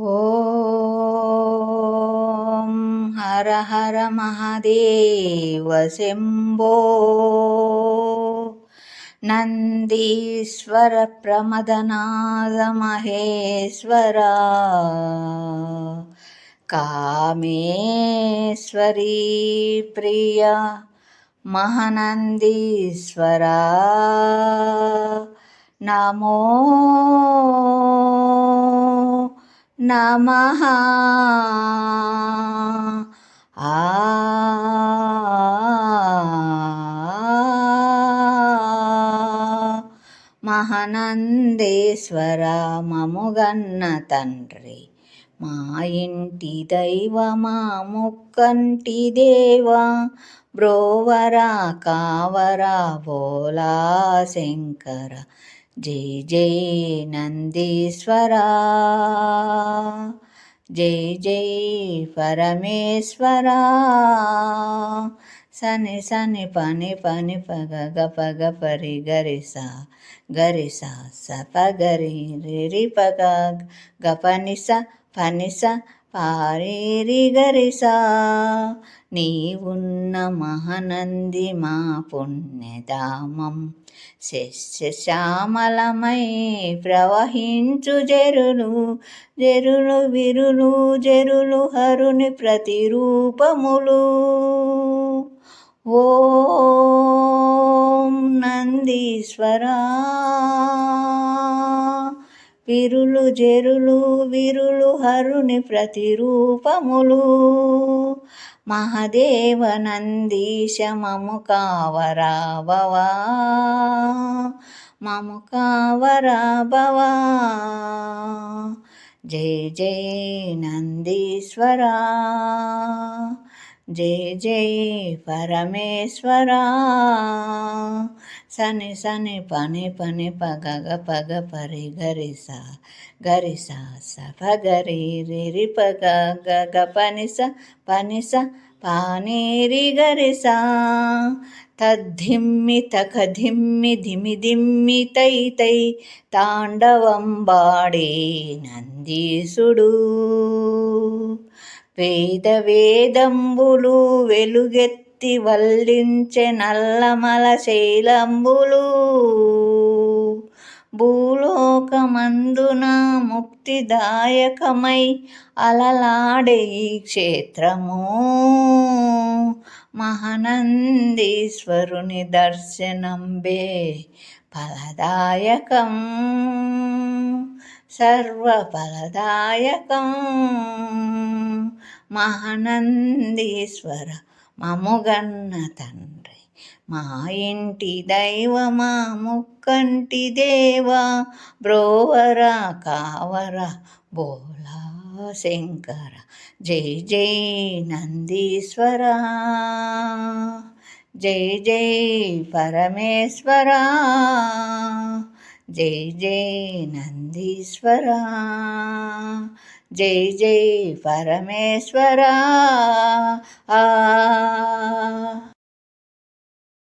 ఓం హర హర మహాదేవ శంభో. నందీశ్వర ప్రమదనాద మహేశ్వర. కామేశ్వరీ ప్రియ మహనందీశ్వర. నమో నమ. ఆ. మహనందేశ్వర మముగన్న తండ్రి మా ఇంటి దైవమా ముక్కంటి దేవా బ్రోవరా కావరా బోలా శంకర జై జై నందీశ్వరా. జై జై పరమేశ్వరా. సని సని పని పని పగ పగ పరి గరిసా గరిసా సప గరి రి పగ గపనిస పనిస పారేరి గరిస నీవున్న మహనంది మా పుణ్యధామం. శస్యశ్యామలమై ప్రవహించు జరులు జరులు విరులు జరులు హరుని ప్రతిరూపములు. ఓ విరులు జరులు విరులు హరుని ప్రతిరూపములు. మహదేవ నందీశ మము కావరా మము కావరా భవా జై జై నందీశ్వరా. జయ జయ పరమేశ్వర. సని సని పని పని పగగ పగ పరి గరిస గరిస సఫ గరి రిరి పగ గగ పనిస పనిస పానీరి గరిస తద్ధిమ్మి తఖధిమ్మి ధిమి దిమ్మి తై తై తాండవం బాడే నందీసుడు. వేద వేదంబులు వెలుగెత్తి వల్లించే నల్లమల శైలంబులు. భూలోకమందున ముక్తిదాయకమై అలలాడే ఈ క్షేత్రము. మహనందీశ్వరుని దర్శనంబే ఫలదాయకం. సర్వఫలదాయకం మహానందీశ్వర మముగన్న తండ్రి మా ఇంటి దైవమా ముక్కంటి దేవా బ్రోవర కావర బోలా శంకర జై జై నందీశ్వర జై జై పరమేశ్వరా జై జై నందీశ్వర. జై జై పరమేశ్వరా.